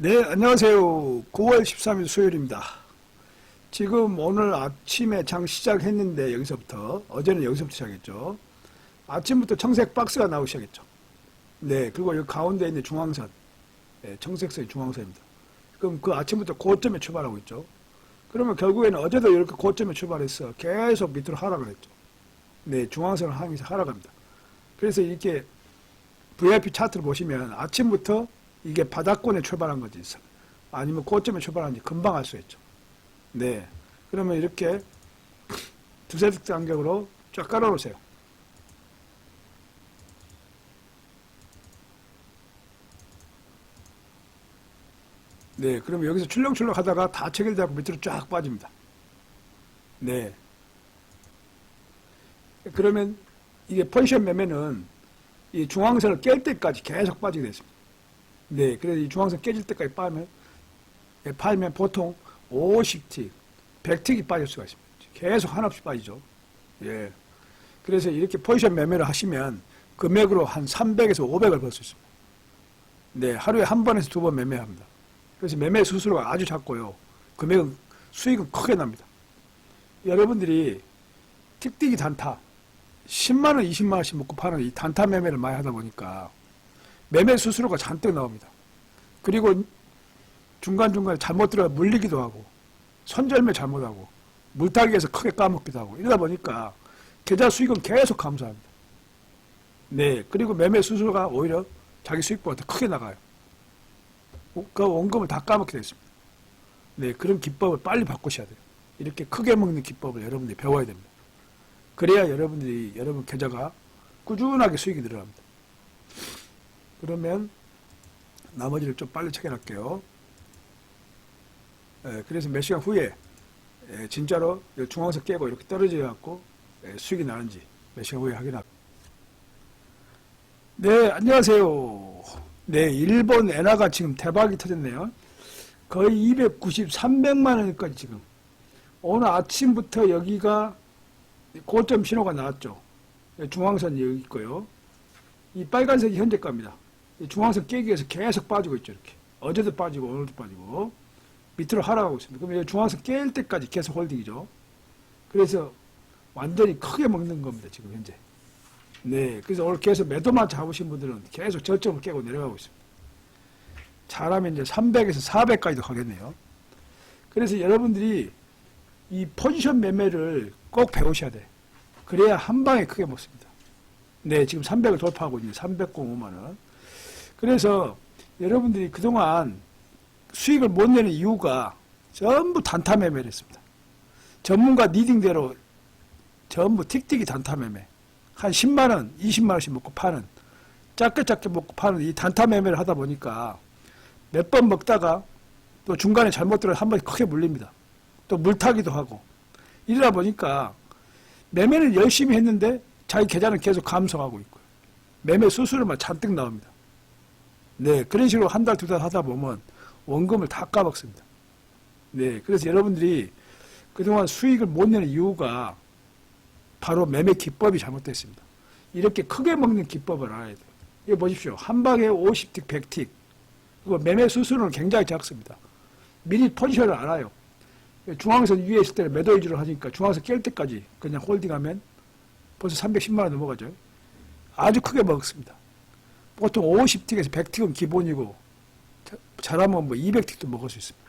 네, 안녕하세요. 9월 13일 수요일입니다. 지금 오늘 아침에 장 시작했는데 여기서부터 어제는 여기서부터 시작했죠. 아침부터 청색 박스가 나오기 시작했죠. 네, 그리고 여기 가운데 있는 중앙선, 네, 청색선이 중앙선입니다. 그럼 그 아침부터 고점에 출발하고 있죠. 그러면 결국에는 어제도 이렇게 고점에 출발해서 계속 밑으로 하락을 했죠. 네, 중앙선을 하면서 하락합니다. 그래서 이렇게 VIP 차트를 보시면 아침부터 이게 바닥권에 출발한 거지. 아니면 고점에 출발한지 금방 알 수 있죠. 네. 그러면 이렇게 두세 단격으로 쫙 깔아놓으세요. 네. 그러면 여기서 출렁출렁 하다가 다 체결되고 밑으로 쫙 빠집니다. 네. 그러면 이게 포지션 매매는 이 중앙선을 깰 때까지 계속 빠지게 됐습니다. 네, 그래서 이 중앙선 깨질 때까지 빠면, 예, 팔면 보통 50틱, 100틱이 빠질 수가 있습니다. 계속 한없이 빠지죠. 예. 그래서 이렇게 포지션 매매를 하시면 금액으로 한 300에서 500을 벌 수 있습니다. 네, 하루에 한 번에서 두 번 매매합니다. 그래서 매매 수수료가 아주 작고요. 금액은, 수익은 크게 납니다. 여러분들이 틱틱이 단타, 10만원, 20만원씩 먹고 파는 이 단타 매매를 많이 하다 보니까 매매 수수료가 잔뜩 나옵니다. 그리고 중간중간에 잘못 들어가 물리기도 하고 손절매 잘못하고 물타기에서 크게 까먹기도 하고 이러다 보니까 계좌 수익은 계속 감소합니다. 네, 그리고 매매 수수료가 오히려 자기 수익보다 더 크게 나가요. 그 원금을 다 까먹게 됐습니다. 네, 그런 기법을 빨리 바꾸셔야 돼요. 이렇게 크게 먹는 기법을 여러분들이 배워야 됩니다. 그래야 여러분들이 여러분 계좌가 꾸준하게 수익이 늘어납니다. 그러면 나머지를 좀 빨리 체결할게요. 예, 그래서 몇 시간 후에 예, 진짜로 중앙선 깨고 이렇게 떨어져 갖고 예, 수익이 나는지 몇 시간 후에 확인할게요. 네, 안녕하세요. 네, 일본 엔화가 지금 대박이 터졌네요. 거의 290, 300만 원까지 지금. 오늘 아침부터 여기가 고점 신호가 나왔죠. 예, 중앙선 여기 있고요. 이 빨간색이 현재가입니다. 이 중앙선 깨기 위해서 계속 빠지고 있죠, 이렇게. 어제도 빠지고, 오늘도 빠지고. 밑으로 하락하고 있습니다. 이 중앙선 깰 때까지 계속 홀딩이죠. 그래서 완전히 크게 먹는 겁니다, 지금 현재. 네. 그래서 오늘 계속 매도만 잡으신 분들은 계속 저점을 깨고 내려가고 있습니다. 잘하면 이제 300에서 400까지도 가겠네요. 그래서 여러분들이 이 포지션 매매를 꼭 배우셔야 돼. 그래야 한 방에 크게 먹습니다. 네, 지금 300을 돌파하고 있는 305만 원. 그래서 여러분들이 그동안 수익을 못 내는 이유가 전부 단타 매매를 했습니다. 전문가 리딩대로 전부 틱틱이 단타 매매. 한 10만 원, 20만 원씩 먹고 파는 작게 작게 먹고 파는 이 단타 매매를 하다 보니까 몇 번 먹다가 또 중간에 잘못 들어 한 번 크게 물립니다. 또 물타기도 하고 이러다 보니까 매매는 열심히 했는데 자기 계좌는 계속 감소하고 있고요. 매매 수수료만 잔뜩 나옵니다. 네, 그런 식으로 한 달, 두 달 하다 보면 원금을 다 까먹습니다. 네, 그래서 여러분들이 그동안 수익을 못 내는 이유가 바로 매매 기법이 잘못됐습니다. 이렇게 크게 먹는 기법을 알아야 돼요. 이거 보십시오. 한 방에 50틱, 100틱. 그리고 매매 수수료는 굉장히 작습니다. 미리 포지션을 알아요. 중앙선 위에 있을 때는 매도 위주로 하니까 중앙선 깰 때까지 그냥 홀딩하면 벌써 310만 원 넘어가죠. 아주 크게 먹었습니다. 보통 50틱에서 100틱은 기본이고 자- 잘하면 뭐 200틱도 먹을 수 있습니다.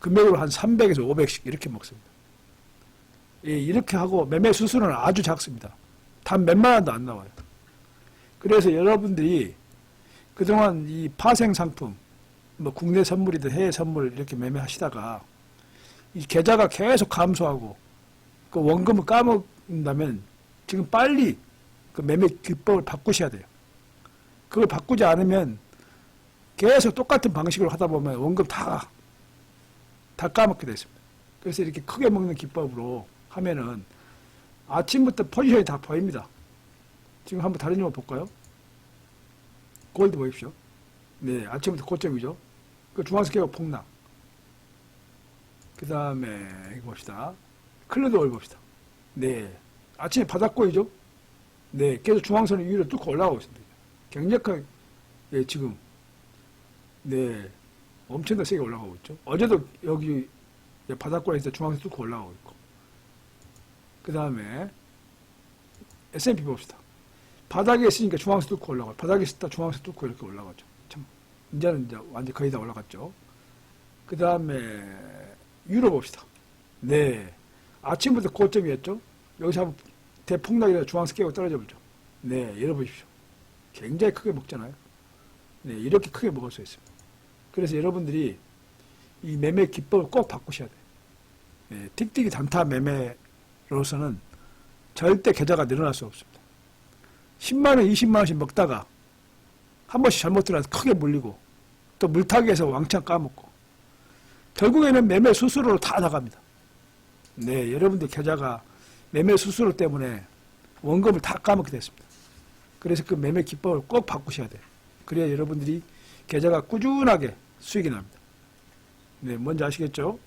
금액으로 한 300에서 500씩 이렇게 먹습니다. 예, 이렇게 하고 매매 수수료는 아주 작습니다. 단 몇만 원도 안 나와요. 그래서 여러분들이 그동안 이 파생 상품, 뭐 국내 선물이든 해외 선물 이렇게 매매하시다가 이 계좌가 계속 감소하고 그 원금을 까먹는다면 지금 빨리 그 매매 기법을 바꾸셔야 돼요. 그걸 바꾸지 않으면 계속 똑같은 방식으로 하다 보면 원금 다, 다 까먹게 됐습니다. 그래서 이렇게 크게 먹는 기법으로 하면은 아침부터 포지션이 다 보입니다. 지금 한번 다른 거 볼까요? 골드 보십시오. 네, 아침부터 고점이죠. 그 중앙스케가 폭락. 그 다음에 이거 봅시다. 클로드 올 봅시다. 네, 아침에 바닥고이죠. 네, 계속 중앙선을 위로 뚫고 올라가고 있습니다. 강력하게 네, 지금 네 엄청나게 세게 올라가고 있죠. 어제도 여기 바닥권에서 중앙선 뚫고 올라가고 있고. 그 다음에 S&P 봅시다. 바닥에 있으니까 중앙선 뚫고 올라가고, 바닥에 있다 중앙선 뚫고 이렇게 올라가죠. 참, 이제는 이제 완전 거의 다 올라갔죠. 그 다음에 유로 봅시다. 네. 아침부터 고점이었죠. 여기서 한번 대폭락이라 중앙선 깨고 떨어져 보죠. 네, 열어보십시오. 굉장히 크게 먹잖아요. 네, 이렇게 크게 먹을 수 있습니다. 그래서 여러분들이 이 매매 기법을 꼭 바꾸셔야 돼요. 네, 틱틱이 단타 매매로서는 절대 계좌가 늘어날 수 없습니다. 10만원, 20만원씩 먹다가 한 번씩 잘못 들어서 크게 물리고 또 물타기에서 왕창 까먹고 결국에는 매매 수수료로 다 나갑니다. 네, 여러분들 계좌가 매매 수수료 때문에 원금을 다 까먹게 됐습니다. 그래서 그 매매 기법을 꼭 바꾸셔야 돼요. 그래야 여러분들이 계좌가 꾸준하게 수익이 납니다. 네, 뭔지 아시겠죠?